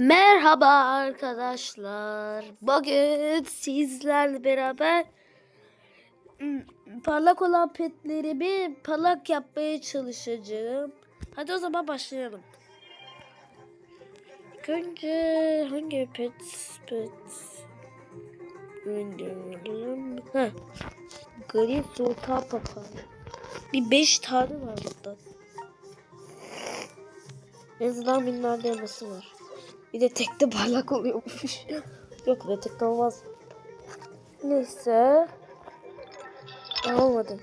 Merhaba arkadaşlar. Bugün sizlerle beraber hmm, parlak olan petlerimi parlak yapmaya çalışacağım. Hadi o zaman başlayalım. İlk önce hangi pet pet? Heh. Gri sultan papağanı. Bir beş tane var burada. En azından binlerce elması var. Bir de tekte parlak oluyormuş. Yok be tekte olmaz. Neyse. Olmadı.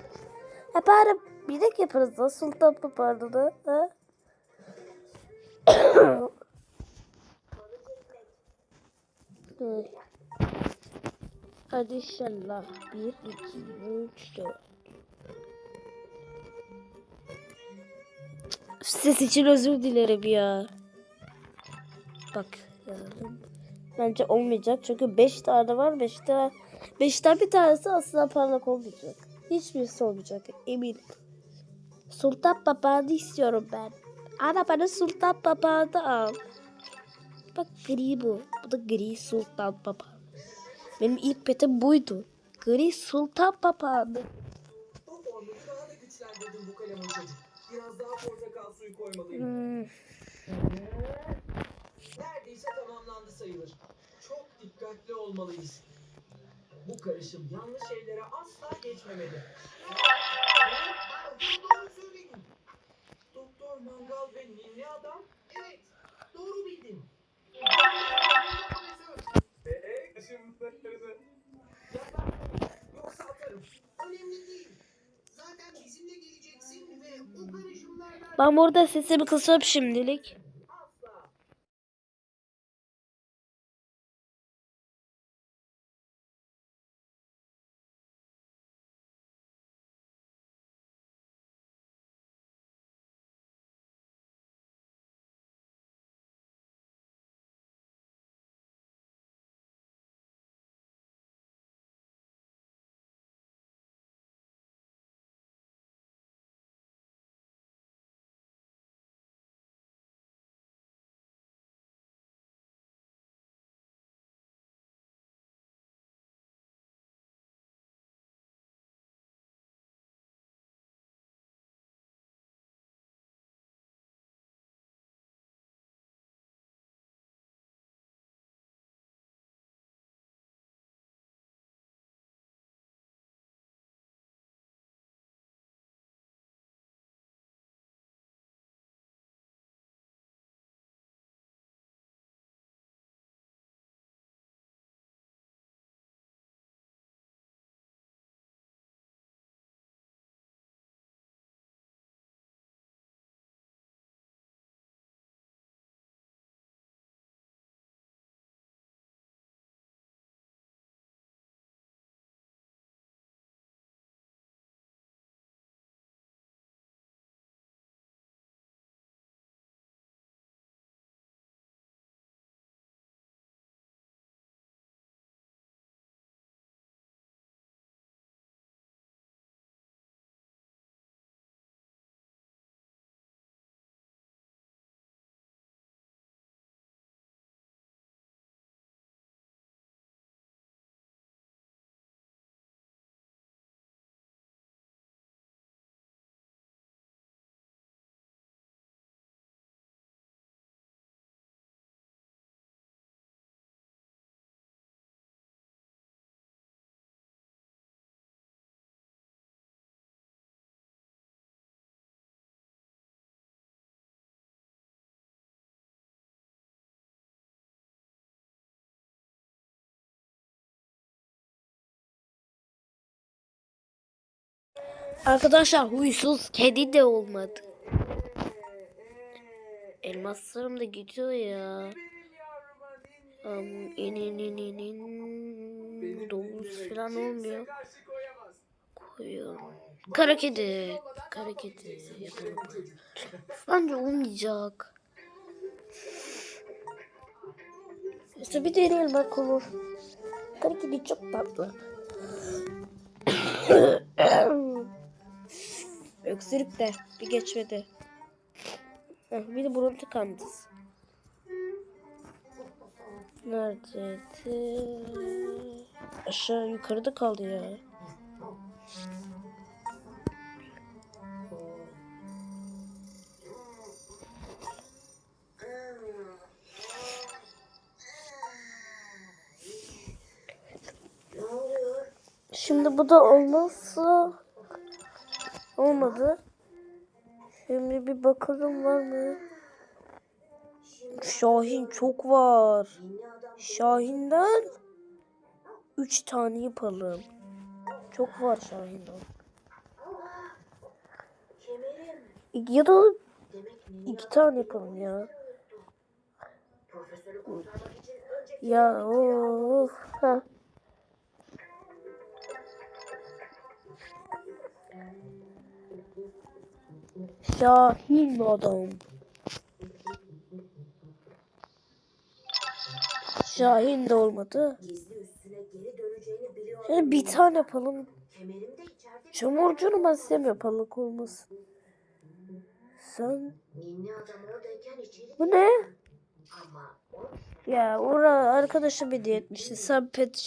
Ha bari bir de yaparız da sultan papağanını. Ha? Hadi inşallah. 1, 2, 3, 4. Ses için özür dilerim ya. Bak yazdım. Bence olmayacak çünkü 5 tane var. 5 tane 5'ten bir tanesi asla parlak olmayacak. Hiçbirisi olmayacak eminim. Sultan papağanı istiyorum ben. Ana bana sultan papağanı al. Bak gri bu. Bu da gri sultan papağanı. Benim ilk petim buydu. Gri sultan papağanı. Biraz daha portakal suyu koymalıyım. Hmm. Neredeyse tamamlandı sayılır. Çok dikkatli olmalıyız. Bu karışım yanlış şeylere asla geçmemeli. Doktor Mangal ve Ninni Adam? Evet, doğru bildin. Eee. Yoksa atarım. Önemli değil. Zaten bizimle geleceksin ve o karışımlardan Ben burada sesimi kısıyorum şimdilik. Arkadaşlar huysuz kedi de olmadı. Elmaslarım da gidiyor ya. Um, in in in in in. Domuz falan olmuyor. Koyuyorum. Kara kedi. Kara kedi. Bence olmayacak. İşte bir deneyelim bak olur. Kara kedi çok tatlı. Öksürük de bir geçmedi. Heh, bir de burun tıkandı. Neredeydi? Aşağı yukarıda kaldı ya. Şimdi bu da olmazsa olmadı. Şimdi bir bakalım var mı? Şahin çok var. Şahin'den 3 tane yapalım. Çok var Şahin'den. Ya da 2 tane yapalım ya. Ya of. Ha. Şahin adam. Şahin de olmadı. Yani bir tane yapalım. Çamurcunu ben istemiyorum parlak olmasın. Sen bu ne? Ya ora arkadaşım hediye etmişti. Sen pet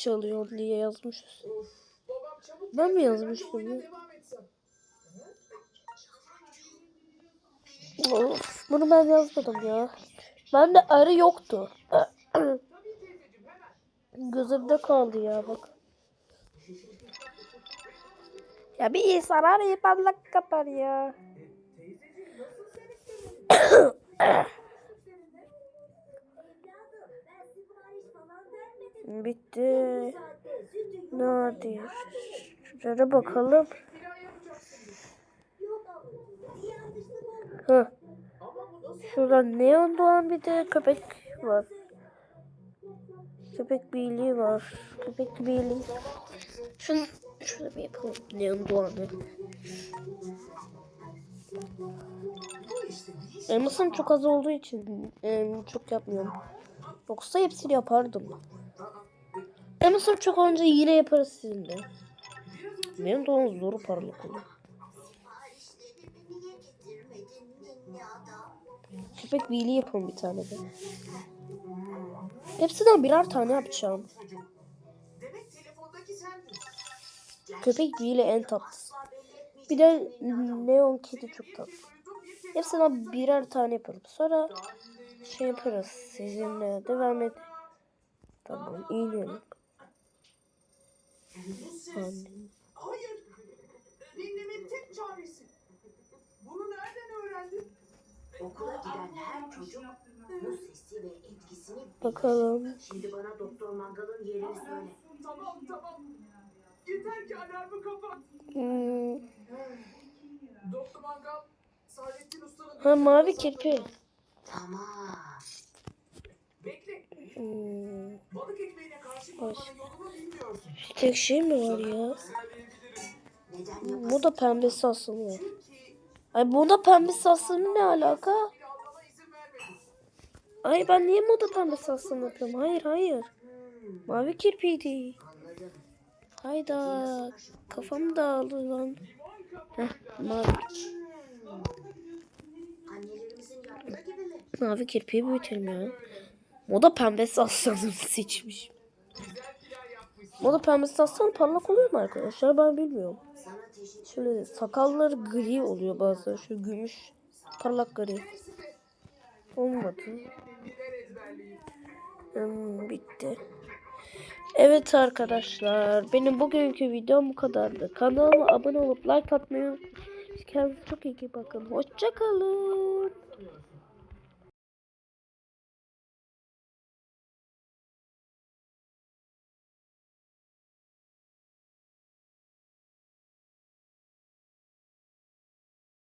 diye yazmışız. Of, babam çabuk Ben mi yazmıştım ya? Of, bunu ben yazmadım ya. Bende arı yoktu. Gözümde kaldı ya bak. Ya bir insan arayı parlak kapar ya. Bitti. Nerede? Şuraya bakalım. Nasıl? Şurada neon doğan bir de köpek var. Köpek birliği var. Köpek birliği. Şunu şurada bir yapalım. Neon doğanı. Elmasım çok az olduğu için em, çok yapmıyorum. Yoksa hepsini yapardım. Elmasım çok olunca yine yaparız sizinle. Benim de onun zoru parlak oluyor. Köpek birliği yapalım bir tane de. Hepsinden birer tane yapacağım. Köpek birliği en tatlısı. Bir de neon kedi çok tatlı. Hepsinden birer tane yaparım. Sonra şey yaparız. Sizinle devam et. Tamam. Anne. Hayır. Ninnimin tek çaresi. Okula giden her çocuk bu sesi ve etkisini. Bakalım. Şimdi bana Doktor Mangal'ın yerini söyle. Tamam tamam. Yeter ki alarmı kapat. Hmm. Doktor Mangal, Saadettin Usta'nın... Ha mavi kirpi. Tamam. Bekle. Hmm. Balık ekmeğine karşı koymanın yolunu bilmiyorsun. Tek şey mi var ya? Bu da pembesi aslında. Ay bunda pembesi aslında ne alaka? Ay ben niye moda pembesi aslında yapıyorum? Hayır hayır. Mavi kirpiydi. Hayda. Kafam dağıldı lan. Heh, mavi. Mavi kirpiyi büyütelim ya. Moda pembesi aslanım seçmiş. Moda pembesi aslan parlak oluyor mu arkadaşlar? Ben bilmiyorum. Şöyle sakalları gri oluyor bazen. Şu gümüş parlak gri. Olmadı. Hmm, bitti. Evet arkadaşlar. Benim bugünkü videom bu kadardı. Kanalıma abone olup like atmayı unutmayın. Kendinize çok iyi bakın. Hoşçakalın.